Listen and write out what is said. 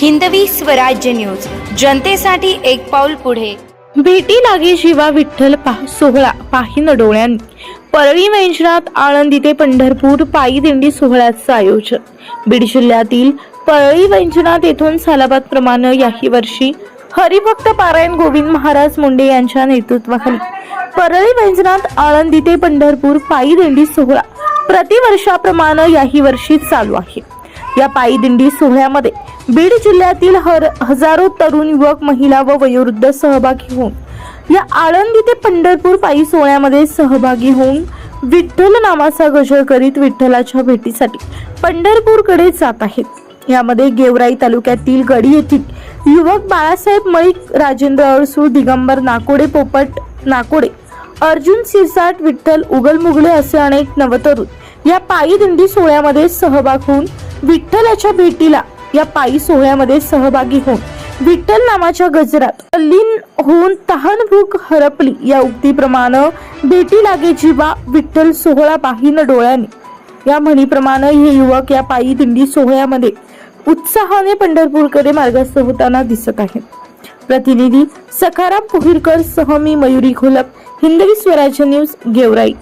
Hindavi Swarajya news. जनतेसाठी एक पाऊल पुढे. भेटी लागे शिवा विठ्ठल पा सोहळा पाहिन डोळ्यांनी. परळी मैंजनाथ आळंदी ते पंढरपूर पायी दिंडी सोहळ्याचं आयोजन. बीड जिल्ह्यातील परळी वैजनाथ येथून सालाबाद प्रमाणे याही वर्षी हरिभक्त पारायण गोविंद महाराज मुंडे यांच्या नेतृत्वाखाली. परळी वैजनाथ आळंदी ते पंढरपूर पायी दिंडी सोहळा. प्रतिवर्षाप्रमाणे याही वर्षी चालू आहे. या पायी दिंडी सोहळ्यामध्ये बीड जिल्ह्यातील हर हजारो तरुण युवक महिला व वयोवृद्ध सहभागी होऊन या आळंदी ते पंढरपूर पायी सोहळ्यामध्ये सहभागी होऊन विठ्ठल नामाचा गजर करीत विठ्ठलाच्या भेटीसाठी पंढरपूरकडे जात आहेत. यामध्ये गेवराई तालुक्यातील गडी येथील युवक बाळासाहेब मळिक राजेंद्र अडसूळ दिगंबर नाकोडे पोपट नाकोडे अर्जुन सिरसाट विठ्ठल उगलमुगले असे अनेक नवतरुण या पायी दिंडी सोहळ्यामध्ये सहभाग होऊन विठ्ठलाच्या भेटीला या पायी सोहळ्यामध्ये सहभागी होऊन विठ्ठल नामाच्या गजरात तल्लीन होऊन तहान भूक हरपली. या उक्तीप्रमाणे भेटी लागे जीवा विठ्ठल सोहळा पाहिन डोळ्याने. या म्हणीप्रमाणे हे युवक या पायी दिंडी सोहळ्यामध्ये उत्साहाने पंढरपूरकडे मार्गस्थ होताना दिसत आहेत. प्रतिनिधी सखाराम पुहिरकर सह मी मयुरी घोलप हिंदवी स्वराज्य न्यूज गेवराई.